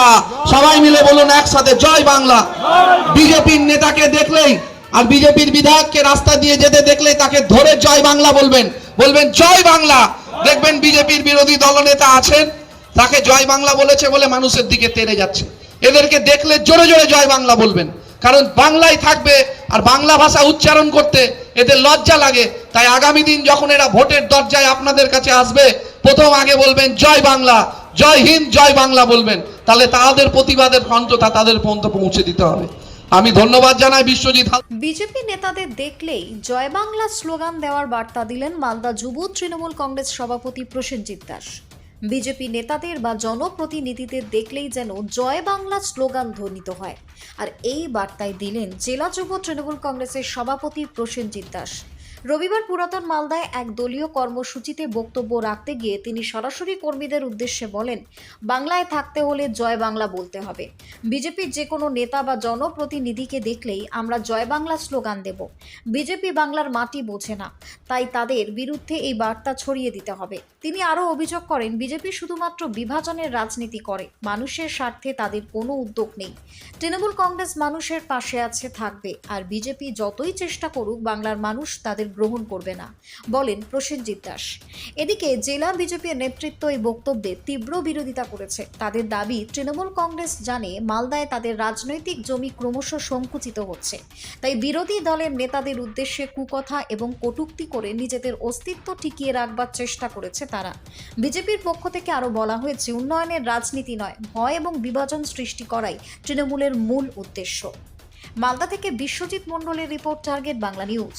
বাংলা। সবাই মিলে বলুন একসাথে, জয় বাংলা। বিজেপির নেতাকে দেখলেই আর বিজেপির বিধায়ককে রাস্তা দিয়ে যেতে দেখলেই তাকে ধরে জয় বাংলা বলবেন। বলবেন, জয় বাংলা। দেখবেন বিজেপির বিরোধী দলনেতা আছেন। তাকে জয় বাংলা বলেছে বলে মানুষের দিকে তেড়ে যাচ্ছে। এদেরকে দেখলে জোরে জোরে জয় বাংলা বলবেন। কারণ বাংলায় থাকবে আর বাংলা ভাষা উচ্চারণ করতে এদের লজ্জা লাগে। তাই আগামী দিন যখন এরা ভোটের দরজায় আপনাদের কাছে আসবে, প্রথম আগে বলবেন, জয় বাংলা। জয় হিন্দ, জয় বাংলা বলবেন। তাহলে তাদের প্রতিবাদের কণ্ঠটা তাদের পর্যন্ত পৌঁছে দিতে হবে। আমি ধন্যবাদ জানাই বিশ্বজিৎ বিজেপি নেতাদের দেখলেই জয় বাংলা স্লোগান দেওয়ার বার্তা দিলেন মালদা যুব তৃণমূল কংগ্রেস সভাপতি প্রসেনজিৎ দাস। বিজেপি নেতাদের বা জনপ্রতিনিধিদের দেখলেই যেন জয় বাংলা স্লোগান ধ্বনিত হয়। আর এই বার্তায় দিলেন জেলা যুব তৃণমূল কংগ্রেসের সভাপতি প্রসেনজিৎ দাস। রবিবার পুরাতন মালদায় এক দলীয় কর্মসূচিতে বক্তব্য রাখতে গিয়ে তিনি সরাসরি কর্মীদের উদ্দেশ্যে বলেন, বাংলায় থাকতে হলে জয় বাংলা বলতে হবে। বিজেপির যে কোনো নেতা বা জনপ্রতিনিধিকে দেখলেই আমরা জয় বাংলা স্লোগান দেব। বিজেপি বাংলার মাটি বোঝে না, তাই তাদের বিরুদ্ধে এই বার্তা ছড়িয়ে দিতে হবে। তিনি আরও অভিযোগ করেন, বিজেপি শুধুমাত্র বিভাজনের রাজনীতি করে, মানুষের স্বার্থে তাদের কোনো উদ্যোগ নেই। তৃণমূল কংগ্রেস মানুষের পাশে আছে, থাকবে, আর বিজেপি যতই চেষ্টা করুক বাংলার মানুষ তাদের গ্রহণ করবে না, বলেন প্রসেনজিৎ দাস। এদিকে জেলা বিজেপির নেতৃত্ব এই বক্তব্যে তীব্র বিরোধিতা করেছে। তাদের দাবি, তৃণমূল কংগ্রেস জানে মালদায় তাদের রাজনৈতিক জমি ক্রমশ সংকুচিত হচ্ছে। তাই বিরোধী দলের নেতাদের উদ্দেশ্যে কুকথা এবং কটুক্তি করে নিজেদের অস্তিত্ব টিকিয়ে রাখবার চেষ্টা করেছে তারা। বিজেপির পক্ষ থেকে আরও বলা হয়েছে, উন্নয়নের রাজনীতি নয়, ভয় এবং বিভাজন সৃষ্টি করাই তৃণমূলের মূল উদ্দেশ্য। মালদা থেকে বিশ্বজিৎ মণ্ডলের রিপোর্ট, টার্গেট বাংলা নিউজ।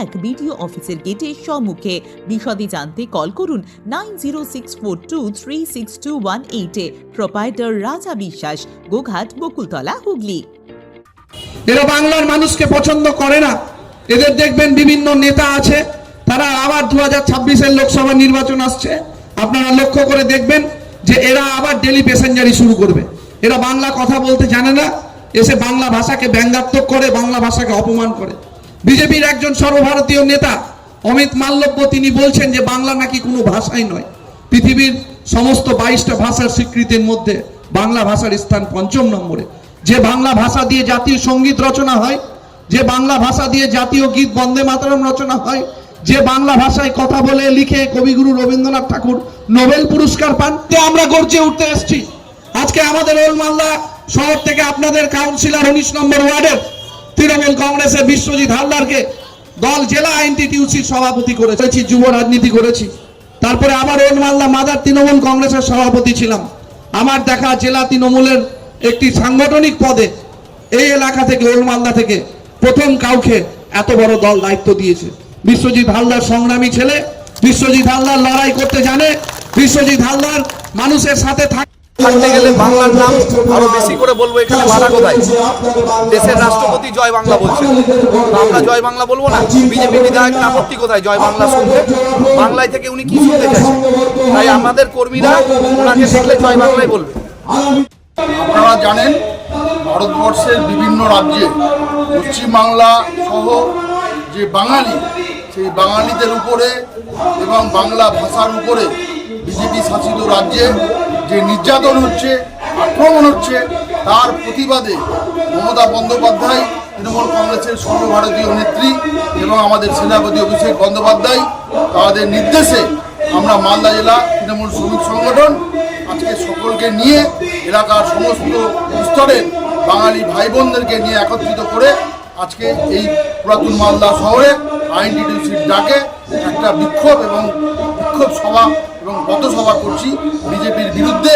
এক বিডিও অফিসের গেটের সম্মুখে। বিশদে জানতে কল করুন nine zero six four two three six two one এইটে প্রোপাইটার রাজা বিশ্বাস, গোঘাট, বকুলতলা, হুগলি। এরা বাংলার মানুষকে পছন্দ করে না। এদের দেখবেন বিভিন্ন নেতা আছে, তারা আবার দু হাজার ছাব্বিশের লোকসভা নির্বাচন আসছে। আপনারা লক্ষ্য করে দেখবেন যে এরা আবার ডেলি প্যাসেঞ্জারি শুরু করবে। এরা বাংলা কথা বলতে জানে না, এসে বাংলা ভাষাকে ব্যঙ্গাত্মক করে, বাংলা ভাষাকে অপমান করে। বিজেপির একজন সর্বভারতীয় নেতা, অমিত মাল্লব্য তিনি বলছেন যে বাংলা নাকি কোনো ভাষাই নয়। পৃথিবীর সমস্ত বাইশটা ভাষার স্বীকৃতির মধ্যে বাংলা ভাষার স্থান পঞ্চম নম্বরে। যে বাংলা ভাষা দিয়ে জাতীয় সংগীত রচনা হয়, যে বাংলা ভাষা দিয়ে জাতীয় গীত বন্দে মাতরম রচনা হয়, যে বাংলা ভাষায় কথা বলে লিখে কবিগুরু রবীন্দ্রনাথ ঠাকুর নোবেল পুরস্কার পান, তো আমরা গর্জে উঠতে এসেছি। আজকে আমাদের ওলমাল্লা শহর থেকে আপনাদের কাউন্সিলর উনিশ নম্বর ওয়ার্ডের তৃণমূল কংগ্রেসের বিশ্বজিৎ হালদারকে দল জেলা আইনটিটিউসির সভাপতি করেছি। যুব রাজনীতি করেছি। তারপরে আবার ওলমাল্লা মাদার তৃণমূল কংগ্রেসের সভাপতি ছিলাম। আমার দেখা জেলা তৃণমূলের একটি সাংগঠনিক পদে এই এলাকা থেকে ওল মালদা থেকে প্রথম কাউকে এত বড় দল দায়িত্ব দিয়েছে। বিশ্বজিৎ হালদার সংগ্রামী ছেলে বিশ্বজিৎ হালদার লড়াই করতে জানে বিশ্বজিৎ হালদার মানুষের সাথে থাকে থাকতে গেলে বাংলার নাম আরও বেশি করে বলব এখানে বাধা কোথায়? দেশের রাষ্ট্রপতি জয় বাংলা বলছেন তো আমরা জয় বাংলা বলব না? বিজেপি বিধায়ক আপত্তি কোথায়? জয় বাংলা শুনতে। বাংলায় থেকে উনি কি শুনতে চাইছেন? তাই আমাদের কর্মীরা ওনাকে দেখলে জয় বাংলায় বলবে। আপনারা জানেন, ভারতবর্ষের বিভিন্ন রাজ্যে পশ্চিমবাংলা সহ যে বাঙালি, সেই বাঙালিদের উপরে এবং বাংলা ভাষার উপরে বিজেপি শাসিত রাজ্যে যে নির্যাতন হচ্ছে, আক্রমণ হচ্ছে, তার প্রতিবাদে মমতা বন্দ্যোপাধ্যায়, তৃণমূল কংগ্রেসের সর্বভারতীয় নেত্রী এবং আমাদের সেনাপতি অভিষেক বন্দ্যোপাধ্যায়, তাদের নির্দেশে আমরা মালদা জেলা তৃণমূল শ্রমিক সংগঠন আজকে সকলকে নিয়ে এলাকার সমস্ত স্তরের বাঙালি ভাই বোনদেরকে নিয়ে একত্রিত করে আজকে এই পুরাতন মালদা শহরে আইনটিটিউসির ডাকে একটা বিক্ষোভ এবং বিক্ষোভ সভা এবং পথসভা করছি বিজেপির বিরুদ্ধে।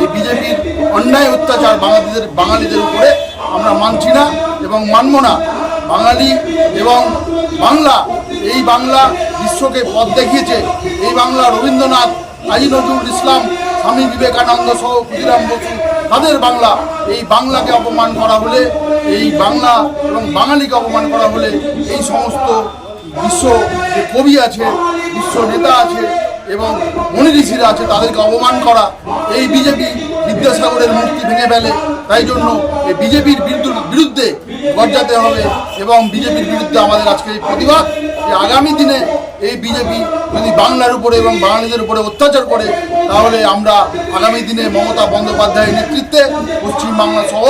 এই বিজেপির অন্যায় অত্যাচার বাঙালিদের বাঙালিদের উপরে আমরা মানছি না এবং মানব না। বাঙালি এবং বাংলা, এই বাংলা বিশ্বকে পথ দেখিয়েছে। এই বাংলা রবীন্দ্রনাথ, কাজী নজরুল ইসলাম, স্বামী বিবেকানন্দ সহ ক্ষুদিরাম বসু, তাদের বাংলা। এই বাংলাকে অপমান করা হলে, এই বাংলা এবং বাঙালিকে অপমান করা হলে এই সমস্ত বিশ্ব যে কবি আছে, বিশ্ব নেতা আছে এবং মনি ঋষিরা আছে, তাদেরকে অপমান করা, এই বিজেপি বিদ্যাসাগরের মূর্তি ভেঙে ফেলে। তাই জন্য এই বিজেপির বিরুদ্ধে গর্জাতে হবে এবং বিজেপির বিরুদ্ধে আমাদের আজকে এই প্রতিবাদ যে আগামী দিনে এই বিজেপি যদি বাংলার উপরে এবং বাঙালিদের উপরে অত্যাচার করে, তাহলে আমরা আগামী দিনে মমতা বন্দ্যোপাধ্যায়ের নেতৃত্বে পশ্চিমবাংলা সহ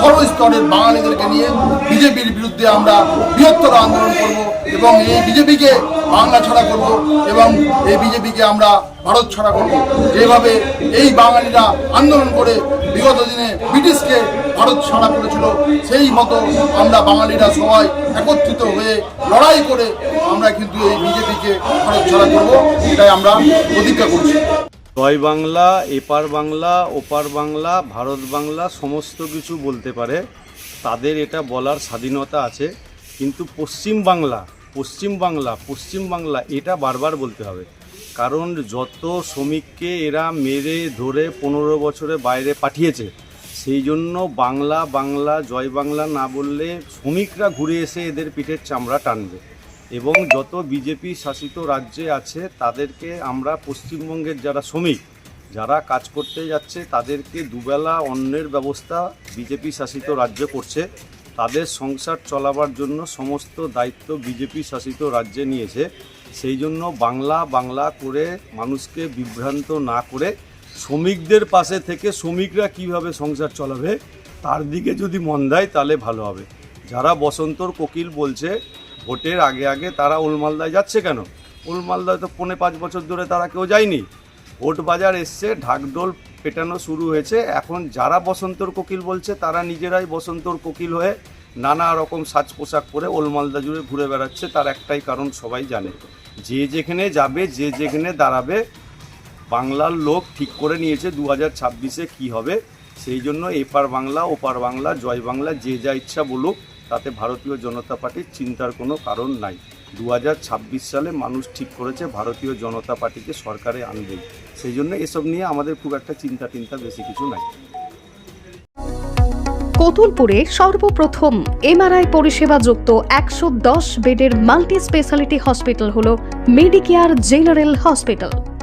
সর্বস্তরের বাঙালিদেরকে নিয়ে বিজেপির বিরুদ্ধে আমরা বৃহত্তর আন্দোলন করব এবং এই বিজেপিকে বাংলা ছাড়া করব এবং এই বিজেপিকে আমরা ভারত ছাড়া করব। যেভাবে এই বাঙালিরা আন্দোলন করে বিগত দিনে ব্রিটিশকে ভারত ছাড়া করেছিল, সেই মতো আমরা বাঙালিরা সবাই একত্রিত হয়ে লড়াই করে আমরা কিন্তু এই বিজেপিকে ভারত ছাড়া করব, এটাই আমরা প্রতিজ্ঞা করছি। জয় বাংলা, এপার বাংলা, ওপার বাংলা, ভারত বাংলা, সমস্ত কিছু বলতে পারে। তাদের এটা বলার স্বাধীনতা আছে, কিন্তু পশ্চিম বাংলা পশ্চিম বাংলা পশ্চিম বাংলা, এটা বারবার বলতে হবে। কারণ যত শ্রমিককে এরা মেরে, ধরে পনেরো বছরে বাইরে পাঠিয়েছে সেই জন্য বাংলা বাংলা, জয় বাংলা না বললে শ্রমিকরা ঘুরে এসে এদের পিঠের চামড়া টানবে। এবং যত বিজেপি শাসিত রাজ্যে আছে, তাদেরকে আমরা পশ্চিমবঙ্গের যারা শ্রমিক, যারা কাজ করতে যাচ্ছে, তাদেরকে দুবেলা অন্নের ব্যবস্থা বিজেপি শাসিত রাজ্য করছে। তাদের সংসার চলাবার জন্য সমস্ত দায়িত্ব বিজেপি শাসিত রাজ্যে নিয়েছে। সেই জন্য বাংলা বাংলা করে মানুষকে বিভ্রান্ত না করে শ্রমিকদের পাশে থেকে শ্রমিকরা কীভাবে সংসার চলাবে, তার দিকে যদি মন দেয় তাহলে ভালো হবে। যারা বসন্তর কোকিল বলছে, ভোটের আগে আগে তারা উলমালদায় যাচ্ছে কেন? উলমালদায় তো পৌনে পাঁচ বছর ধরে তারা কেউ যায়নি। ভোট বাজার এসছে, ঢাকঢোল পেটানো শুরু হয়েছে। এখন যারা বসন্তর কোকিল বলছে, তারা নিজেরাই বসন্তর কোকিল হয়ে নানা রকম সাজ পোশাক পরে ওলমালদা জুড়ে ঘুরে বেড়াচ্ছে, তার একটাই কারণ সবাই জানে। যে যেখানে যাবে, যে যেখানে দাঁড়াবে বাংলার লোক ঠিক করে নিয়েছে দু হাজার ছাব্বিশে কী হবে, সেই জন্য এপার বাংলা, ওপার বাংলা, জয় বাংলা, যে যা ইচ্ছা বলুক, তাতে ভারতীয় জনতা পার্টির চিন্তার কোনো কারণ নাই। দু হাজার ছাব্বিশ সালে মানুষ ঠিক করেছে ভারতীয় জনতা পার্টিকে সরকারে আনবে সেই জন্য এসব নিয়ে আমাদের খুব একটা চিন্তা টিন্তা বেশি কিছু নাই। কতুলপুরে সর্বপ্রথম এমআরআই পরিষেবা যুক্ত একশো দশ বেডের মাল্টি স্পেশালিটি হসপিটাল হল মেডিকেয়ার জেনারেল হসপিটাল।